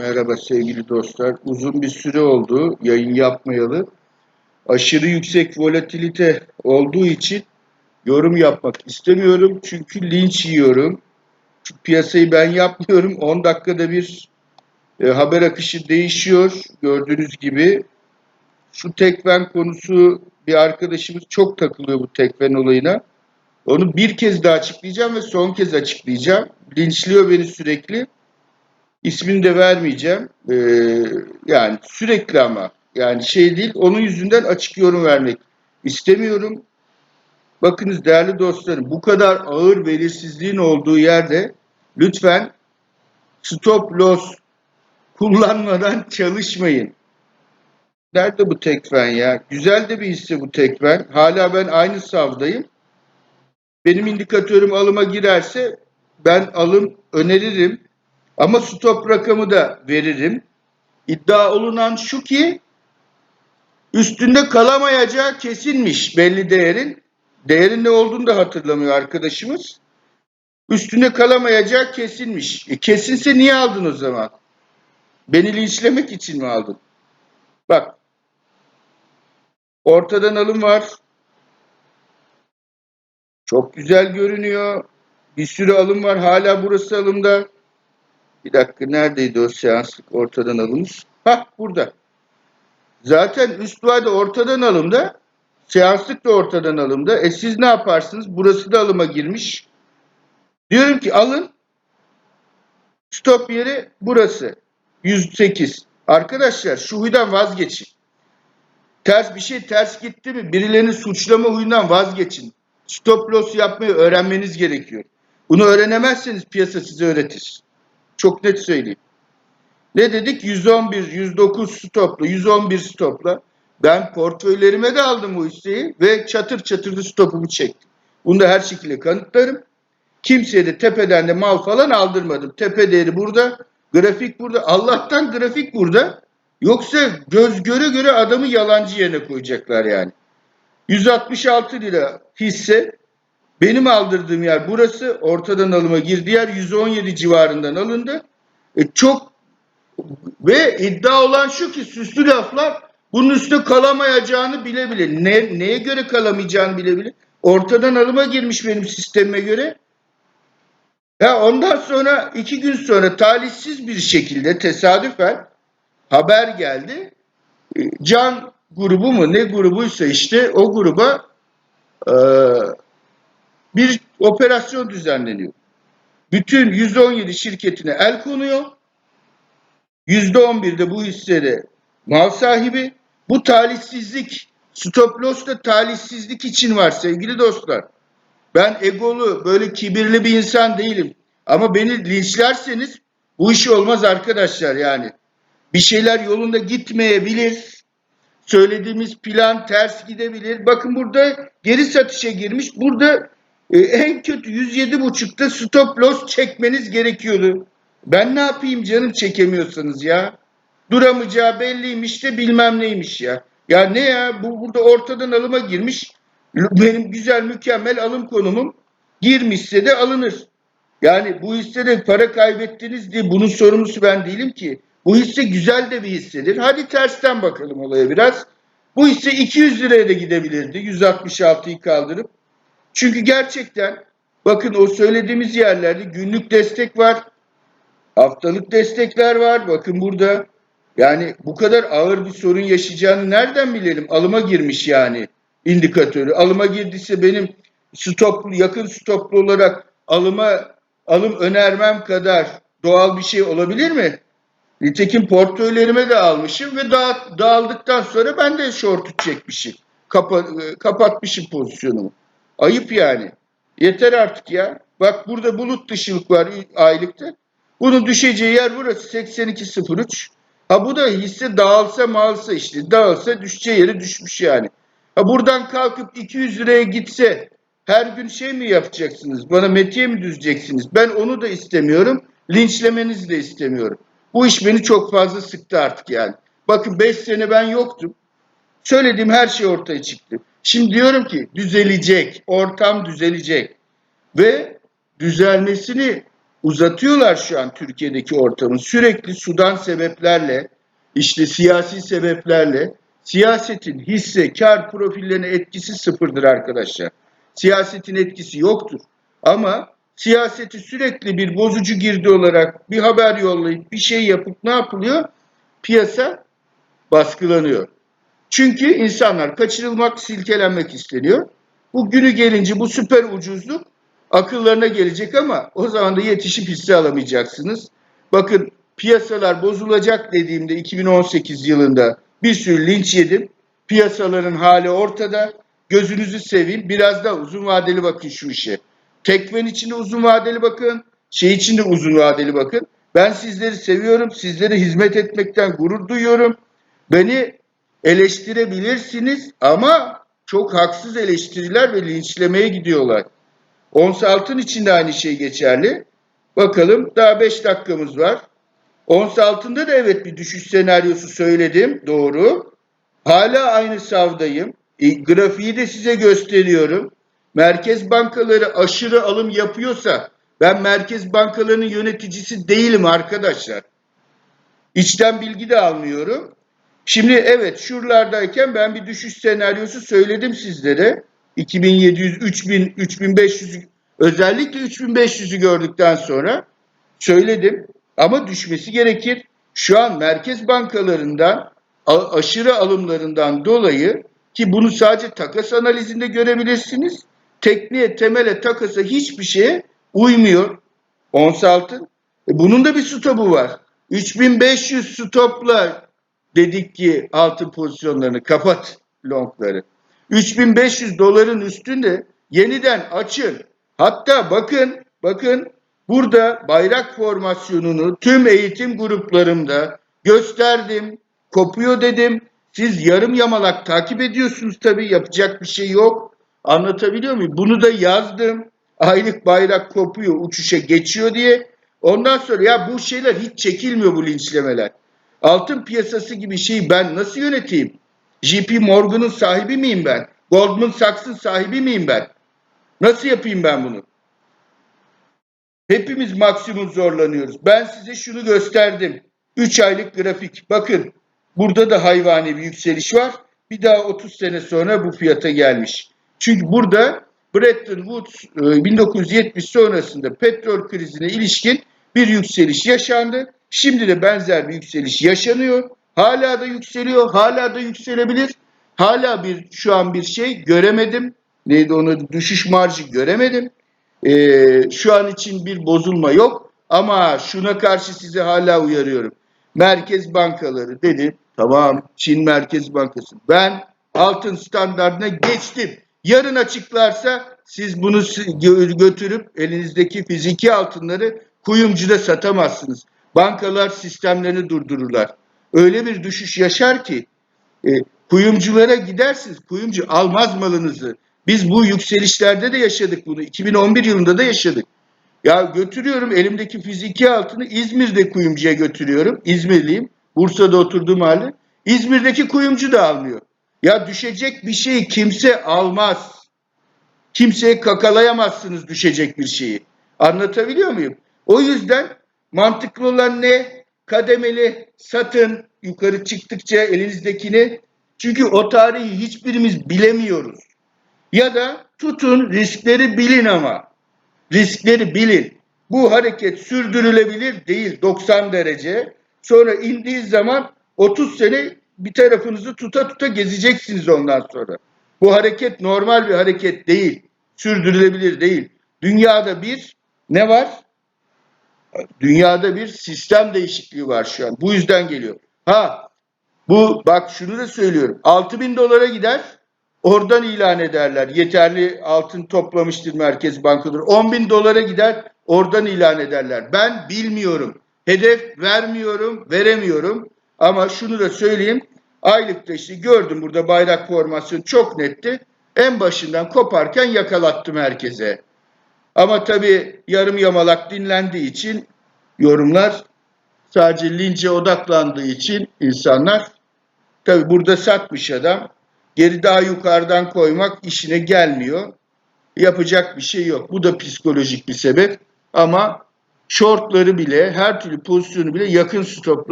Merhaba sevgili dostlar. Uzun bir süre oldu yayın yapmayalı. Aşırı yüksek volatilite olduğu için yorum yapmak istemiyorum. Çünkü linç yiyorum. Çünkü piyasayı ben yapmıyorum. 10 dakikada bir e, haber akışı değişiyor. Gördüğünüz gibi. Şu tekven konusu bir arkadaşımız çok takılıyor bu tekven olayına. Onu bir kez daha açıklayacağım ve son kez açıklayacağım. Linçliyor beni sürekli. İsmini de vermeyeceğim. Ee, yani sürekli ama yani şey değil. Onun yüzünden açık yorum vermek istemiyorum. Bakınız değerli dostlarım bu kadar ağır belirsizliğin olduğu yerde lütfen stop loss kullanmadan çalışmayın. Nerede bu tekfen ya? Güzel de bir hisse bu tekfen. Hala ben aynı savdayım. Benim indikatörüm alıma girerse ben alım öneririm. Ama stop rakamı da veririm. İddia olunan şu ki üstünde kalamayacağı kesinmiş belli değerin. Değerin ne olduğunu da hatırlamıyor arkadaşımız. Üstünde kalamayacağı kesinmiş. E kesinse niye aldın o zaman? Beni linçlemek için mi aldın? Bak. Ortadan alım var. Çok güzel görünüyor. Bir sürü alım var. Hala burası alımda. Bir dakika neredeydi o seanslık ortadan alınmış? Hah burada. Zaten üst vade ortadan alımda. Seanslık da ortadan alımda. E siz ne yaparsınız? Burası da alıma girmiş. Diyorum ki alın. Stop yeri burası. 108. Arkadaşlar şu huydan vazgeçin. Ters bir şey ters gitti mi birilerini suçlama huyundan vazgeçin. Stop loss yapmayı öğrenmeniz gerekiyor. Bunu öğrenemezseniz piyasa size öğretir. Çok net söyleyeyim. Ne dedik? 111, 109 stopla, 111 stopla. Ben portföylerime de aldım bu hisseyi ve çatır çatır da stopumu çektim. Bunu da her şekilde kanıtlarım. Kimseye de tepeden de mal falan aldırmadım. Tepe değeri burada, grafik burada. Allah'tan grafik burada. Yoksa göz göre göre adamı yalancı yerine koyacaklar yani. 166 lira hisse benim aldırdığım yer burası. Ortadan alıma girdi yer 117 civarından alındı. E çok ve iddia olan şu ki süslü laflar bunun üstüne kalamayacağını bile bile. Ne, neye göre kalamayacağını bile bile. Ortadan alıma girmiş benim sistemime göre. Ya ondan sonra iki gün sonra talihsiz bir şekilde tesadüfen haber geldi. E, Can grubu mu ne grubuysa işte o gruba e, bir operasyon düzenleniyor. Bütün 117 şirketine el konuyor. %11'de bu hissede mal sahibi. Bu talihsizlik, stop loss da talihsizlik için var sevgili dostlar. Ben egolu, böyle kibirli bir insan değilim. Ama beni linçlerseniz bu iş olmaz arkadaşlar yani. Bir şeyler yolunda gitmeyebilir. Söylediğimiz plan ters gidebilir. Bakın burada geri satışa girmiş. Burada e, en kötü 107.5'ta stop loss çekmeniz gerekiyordu. Ben ne yapayım canım çekemiyorsanız ya. Duramayacağı belliymiş de bilmem neymiş ya. Ya ne ya bu burada ortadan alıma girmiş. Benim güzel mükemmel alım konumum girmişse de alınır. Yani bu hissede para kaybettiniz diye bunun sorumlusu ben değilim ki. Bu hisse güzel de bir hissedir. Hadi tersten bakalım olaya biraz. Bu hisse 200 liraya da gidebilirdi. 166'yı kaldırıp. Çünkü gerçekten bakın o söylediğimiz yerlerde günlük destek var. Haftalık destekler var. Bakın burada yani bu kadar ağır bir sorun yaşayacağını nereden bilelim? Alıma girmiş yani indikatörü. Alıma girdiyse benim stop yakın stoplu olarak alıma alım önermem kadar doğal bir şey olabilir mi? Nitekim portföylerime de almışım ve dağ, dağıldıktan sonra ben de short çekmişim. Kapa, kapatmışım pozisyonumu. Ayıp yani. Yeter artık ya. Bak burada bulut dışılık var aylıkta. Bunun düşeceği yer burası 82.03. Ha bu da hisse dağılsa malsa işte dağılsa düşeceği yere düşmüş yani. Ha buradan kalkıp 200 liraya gitse her gün şey mi yapacaksınız? Bana metiye mi düzeceksiniz? Ben onu da istemiyorum. Linçlemenizi de istemiyorum. Bu iş beni çok fazla sıktı artık yani. Bakın 5 sene ben yoktum. Söylediğim her şey ortaya çıktı. Şimdi diyorum ki düzelecek, ortam düzelecek. Ve düzelmesini uzatıyorlar şu an Türkiye'deki ortamı. Sürekli sudan sebeplerle, işte siyasi sebeplerle siyasetin hisse, kar profillerine etkisi sıfırdır arkadaşlar. Siyasetin etkisi yoktur. Ama siyaseti sürekli bir bozucu girdi olarak bir haber yollayıp bir şey yapıp ne yapılıyor? Piyasa baskılanıyor. Çünkü insanlar kaçırılmak, silkelenmek isteniyor. Bu günü gelince bu süper ucuzluk akıllarına gelecek ama o zaman da yetişip hisse alamayacaksınız. Bakın piyasalar bozulacak dediğimde 2018 yılında bir sürü linç yedim. Piyasaların hali ortada. Gözünüzü seveyim. Biraz da uzun vadeli bakın şu işe. Tekmen içinde uzun vadeli bakın. Şey içinde uzun vadeli bakın. Ben sizleri seviyorum. Sizlere hizmet etmekten gurur duyuyorum. Beni eleştirebilirsiniz ama çok haksız eleştiriler ve linçlemeye gidiyorlar. Ons altın için de aynı şey geçerli. Bakalım daha 5 dakikamız var. Ons altında da evet bir düşüş senaryosu söyledim. Doğru. Hala aynı savdayım. E, grafiği de size gösteriyorum. Merkez bankaları aşırı alım yapıyorsa ben merkez bankalarının yöneticisi değilim arkadaşlar. İçten bilgi de almıyorum. Şimdi evet şuralardayken ben bir düşüş senaryosu söyledim sizlere. 2700, 3000, 3500 özellikle 3500'ü gördükten sonra söyledim ama düşmesi gerekir. Şu an merkez bankalarından aşırı alımlarından dolayı ki bunu sadece takas analizinde görebilirsiniz. Tekniğe, temele, takasa hiçbir şeye uymuyor. Ons altın. E bunun da bir stopu var. 3500 stopla dedik ki altın pozisyonlarını kapat longları. 3500 doların üstünde yeniden açın. Hatta bakın bakın burada bayrak formasyonunu tüm eğitim gruplarımda gösterdim. Kopuyor dedim. Siz yarım yamalak takip ediyorsunuz tabii yapacak bir şey yok. Anlatabiliyor muyum? Bunu da yazdım. Aylık bayrak kopuyor, uçuşa geçiyor diye. Ondan sonra ya bu şeyler hiç çekilmiyor bu linçlemeler. Altın piyasası gibi şeyi ben nasıl yöneteyim? JP Morgan'ın sahibi miyim ben? Goldman Sachs'ın sahibi miyim ben? Nasıl yapayım ben bunu? Hepimiz maksimum zorlanıyoruz. Ben size şunu gösterdim. 3 aylık grafik. Bakın burada da hayvani bir yükseliş var. Bir daha 30 sene sonra bu fiyata gelmiş. Çünkü burada Bretton Woods e, 1970 sonrasında petrol krizine ilişkin bir yükseliş yaşandı. Şimdi de benzer bir yükseliş yaşanıyor. Hala da yükseliyor, hala da yükselebilir. Hala bir şu an bir şey göremedim. Neydi onu düşüş marjı göremedim. Ee, şu an için bir bozulma yok. Ama şuna karşı size hala uyarıyorum. Merkez bankaları dedi. Tamam Çin Merkez Bankası. Ben altın standartına geçtim. Yarın açıklarsa siz bunu gö- götürüp elinizdeki fiziki altınları kuyumcuda satamazsınız. Bankalar sistemlerini durdururlar. Öyle bir düşüş yaşar ki e, kuyumculara gidersiniz. Kuyumcu almaz malınızı. Biz bu yükselişlerde de yaşadık bunu. 2011 yılında da yaşadık. Ya götürüyorum elimdeki fiziki altını İzmir'de kuyumcuya götürüyorum. İzmirliyim. Bursa'da oturduğum halde. İzmir'deki kuyumcu da almıyor. Ya düşecek bir şeyi kimse almaz. Kimseye kakalayamazsınız düşecek bir şeyi. Anlatabiliyor muyum? O yüzden mantıklı olan ne? Kademeli satın yukarı çıktıkça elinizdekini. Çünkü o tarihi hiçbirimiz bilemiyoruz. Ya da tutun riskleri bilin ama. Riskleri bilin. Bu hareket sürdürülebilir değil 90 derece. Sonra indiği zaman 30 sene bir tarafınızı tuta tuta gezeceksiniz ondan sonra. Bu hareket normal bir hareket değil. Sürdürülebilir değil. Dünyada bir ne var? Dünyada bir sistem değişikliği var şu an. Bu yüzden geliyor. Ha bu bak şunu da söylüyorum. 6 bin dolara gider. Oradan ilan ederler. Yeterli altın toplamıştır Merkez Bankaları. 10 bin dolara gider. Oradan ilan ederler. Ben bilmiyorum. Hedef vermiyorum, veremiyorum. Ama şunu da söyleyeyim. Aylıkta işte gördüm burada bayrak formasyonu çok netti. En başından koparken yakalattım herkese. Ama tabii yarım yamalak dinlendiği için yorumlar sadece lince odaklandığı için insanlar tabii burada satmış adam geri daha yukarıdan koymak işine gelmiyor. Yapacak bir şey yok. Bu da psikolojik bir sebep ama shortları bile her türlü pozisyonu bile yakın stopla